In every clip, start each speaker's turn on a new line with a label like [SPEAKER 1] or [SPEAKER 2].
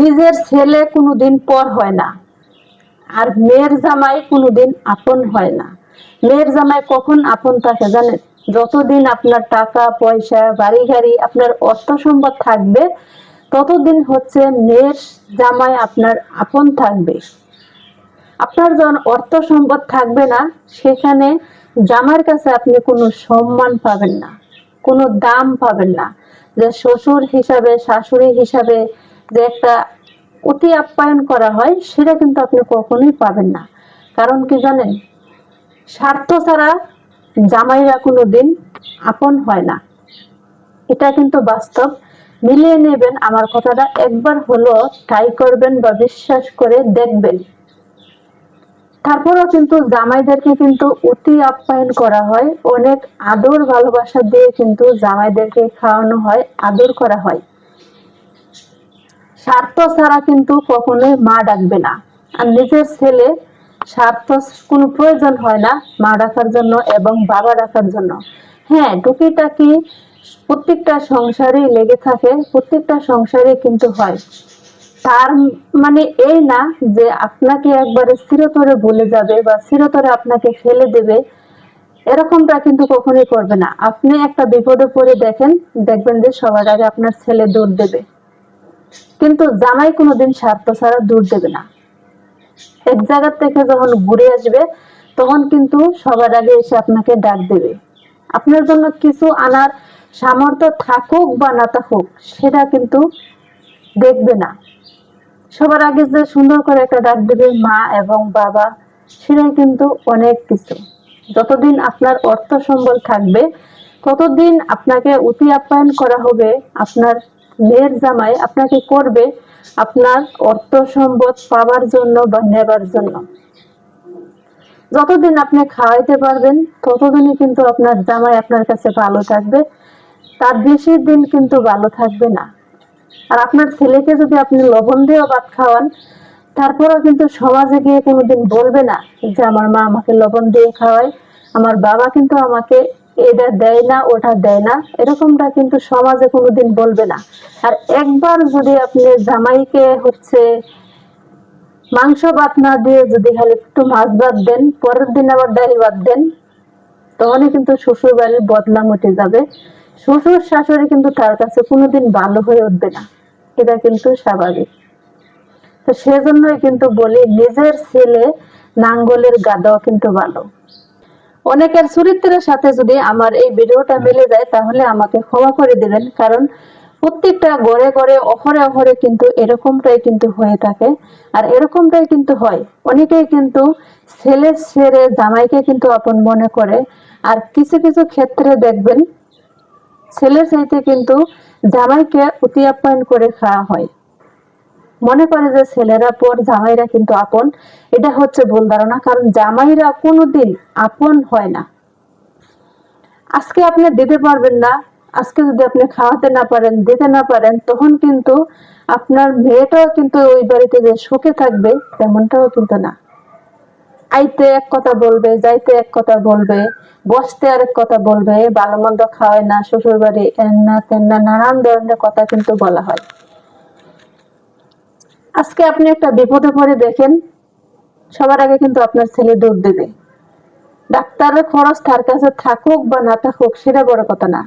[SPEAKER 1] নিজের ছেলে কোনোদিন পর হয় না। আর মেয়ের জামাই কোনোদিন আপন হয় না। মেয়ের জামাই কখন আপন থাকে জানেন যতদিন আপনার টাকা, পয়সা, বাড়ি গাড়ি, আপনার অর্থ সম্পদ থাকবে, ততদিন হচ্ছে মেয়ের জামাই আপনার আপন থাকবে। আপনার যখন অর্থ সম্পদ থাকবে না, সেখানে জামার কাছে আপনি কোনো সম্মান পাবেন না, কোনো দাম পাবেন না। যে শ্বশুর হিসাবে, শাশুড়ি হিসাবে যে একটা অতি আপ্যায়ন করা হয়, সেটা কিন্তু আপনি কখনোই পাবেন না। কারণ কি জানেন? স্বার্থ ছাড়া জামাইরা কোনো দিন আপন হয় না। এটা কিন্তু বাস্তব। মিলিয়ে নেবেন আমার কথাটা, একবার হলো ট্রাই করবেন বা বিশ্বাস করে দেখবেন। তারপরও কিন্তু জামাইদেরকে কিন্তু অতি আপ্যায়ন করা হয়। অনেক আদর ভালোবাসা দিয়ে কিন্তু জামাইদেরকে খাওয়ানো হয়, আদর করা হয়। স্বার্থ ছাড়া কিন্তু কখনোই মা ডাকবে না। আর নিজের ছেলে স্বার্থ কোনো প্রয়োজন হয় না মা ডাকার জন্য এবং বাবা ডাকার জন্য। হ্যাঁ টুকিটাকি প্রত্যেকটা সংসারেই লেগে থাকে, প্রত্যেকটা সংসারে কিন্তু হয়। তার মানে এই না যে আপনাকে একবারে চিরতরে ভুলে যাবে বা চিরতরে আপনাকে ফেলে দেবে, এরকমটা কিন্তু কখনোই করবে না। আপনি একটা বিপদে পড়ে দেখেন, দেখবেন যে সবার আগে আপনার ছেলে দৌড় দেবে। কিন্তু জামাই কোনোদিন স্বার্থ ছাড়া দূর দেবে না। এক জায়গা থেকে যখন ঘুরে আসবে, তখন কিন্তু সবার আগে এসে আপনাকে ডাক দেবে। আপনার জন্য কিছু আনার সামর্থ্য থাকুক বা না থাকুক, সেটা কিন্তু দেখবে না। সবার আগে যে সুন্দর করে একটা ডাক দেবে মা এবং বাবা, সেটাই কিন্তু অনেক কিছু। যতদিন আপনার অর্থ সম্বল থাকবে, ততদিন আপনাকে অতি আপ্যায়ন করা হবে আপনার মেয়ের জামাই আপনাকে করবে আপনার অর্থ সম্পদ পাওয়ার জন্য বা নেবার জন্য। যতদিন আপনি খাওয়াইতে পারবেন, ততদিনই কিন্তু আপনার জামাই আপনার কাছে ভালো থাকবে। তার বেশি দিন কিন্তু ভালো থাকবে না। আর আপনার ছেলেকে যদি আপনি লবণ দিয়েও ভাত খাওয়ান, তারপরেও কিন্তু সমাজে গিয়ে কোনোদিন বলবে না যে, আমার মা আমাকে লবণ দিয়ে খাওয়ায়, আমার বাবা কিন্তু আমাকে এটা দেয় না, ওটা দেয় না। এরকমটা কিন্তু সমাজে কোনোদিন বলবে না। আর একবার যদি আপনি জামাইকে হচ্ছে মাংস ভাত না দিয়ে যদি খালি একটু মাছ ভাত দেন, পরের দিন আবার ডাল ভাত দেন তখনই কিন্তু শ্বশুর বাড়ির বদনাম উঠে যাবে। শ্বশুর শাশুড়ি কিন্তু তার কাছে কোনোদিন ভালো হয়ে উঠবে না। এটা কিন্তু স্বাভাবিক। তো সেজন্যই কিন্তু বলি, নিজের ছেলে নাঙ্গলের গাদাও কিন্তু ভালো। অনেকের চরিত্রের সাথে যদি আমার এই ভিডিওটা মিলে যায়, তাহলে আমাকে ক্ষমা করে দিবেন। কারণ প্রত্যেকটা গড়ে গড়ে অহরে অহরে কিন্তু এরকমটাই কিন্তু হয়ে থাকে। আর এরকমটাই কিন্তু হয়। অনেকেই কিন্তু ছেলে ছেড়ে জামাইকে কিন্তু আপন মনে করে। আর কিছু কিছু ক্ষেত্রে দেখবেন, ছেলের চাইতে কিন্তু জামাইকে অতি আপ্যায়ন করে খাওয়া হয়। মনে করে যে ছেলেরা পর জামাইরা কিন্তু আপন, এটা হচ্ছে ভুল ধারণা, কারণ জামাইরা কোনোদিন আপন হয় না। আজকে আপনি দিতে পারবেন না, আজকে যদি আপনি খাওয়াতে না পারেন, দিতে না পারেন, তখন কিন্তু আপনার মেয়েটাও কিন্তু ওই বাড়িতে যে সুখে থাকবে, তেমনটাও কিন্তু না। আইতে এক কথা বলবে, যাইতে এক কথা বলবে, বসতে আরেক কথা বলবে, ভালো মন্দ খাওয়ায় না শ্বশুর বাড়ি এন্না তেন্না নানান ধরনের কথা কিন্তু বলা হয়। আজকে আপনি একটা বিপদে পড়ে দেখেন, সবার আগে কিন্তু আপনার ছেলে দৌড় দেবে। ডাক্তারের খরচ তার কাছে থাকুক বা না থাকুক, সেটা বড় কথা না।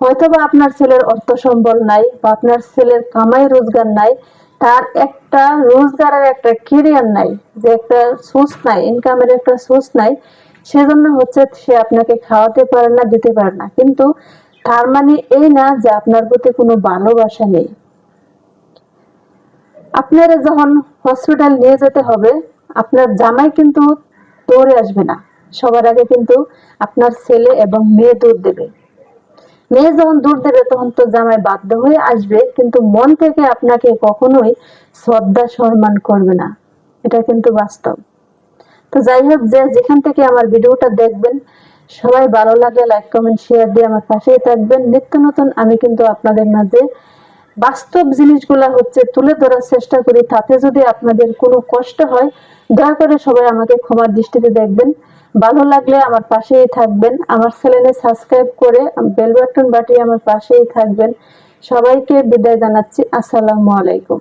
[SPEAKER 1] হয়তো বা আপনার ছেলের অর্থ সম্বল নাই বা আপনার ছেলের কামাই রোজগার নাই, তার একটা রোজগারের একটা কেরিয়ার নাই, যে একটা সোর্স নাই ইনকামের একটা সোর্স নাই, সেজন্য হচ্ছে সে আপনাকে খাওয়াতে পারে না, দিতে পারে না। কিন্তু তার মানে এই না যে আপনার প্রতি কোনো ভালোবাসা নেই। আপনারা যখন হসপিটাল নিয়ে যেতে হবে, আপনার জামাই কিন্তু দৌড়ে আসবে না। সবার আগে কিন্তু আপনার ছেলে এবং মেয়ে দৌড় দেবে। মেয়ে যখন দূর দেবে, তখন তো জামাই বাধ্য হয়ে আসবে, কিন্তু মন থেকে আপনাকে কখনোই শ্রদ্ধা সম্মান করবে না। এটা কিন্তু বাস্তব। তো যাই হোক, যে যেখান থেকে আমার ভিডিওটা দেখবেন, সবাই ভালো লাগে লাইক কমেন্ট শেয়ার দিয়ে আমার পাশেই থাকবেন। নিত্য নতুন, আমি কিন্তু আপনাদের মাঝে বাস্তব জিনিসগুলো হচ্ছে তুলে ধরার চেষ্টা করি, তাতে যদি আপনাদের কোনো কষ্ট হয়, দয়া করে সবাই আমাকে ক্ষমার দৃষ্টিতে দেখবেন। ভালো লাগলে আমার পাশেই থাকবেন, আমার চ্যানেলে সাবস্ক্রাইব করে বেল বাটন বাটিয়ে আমার পাশেই থাকবেন। সবাইকে বিদায় জানাচ্ছি, আসসালামু আলাইকুম।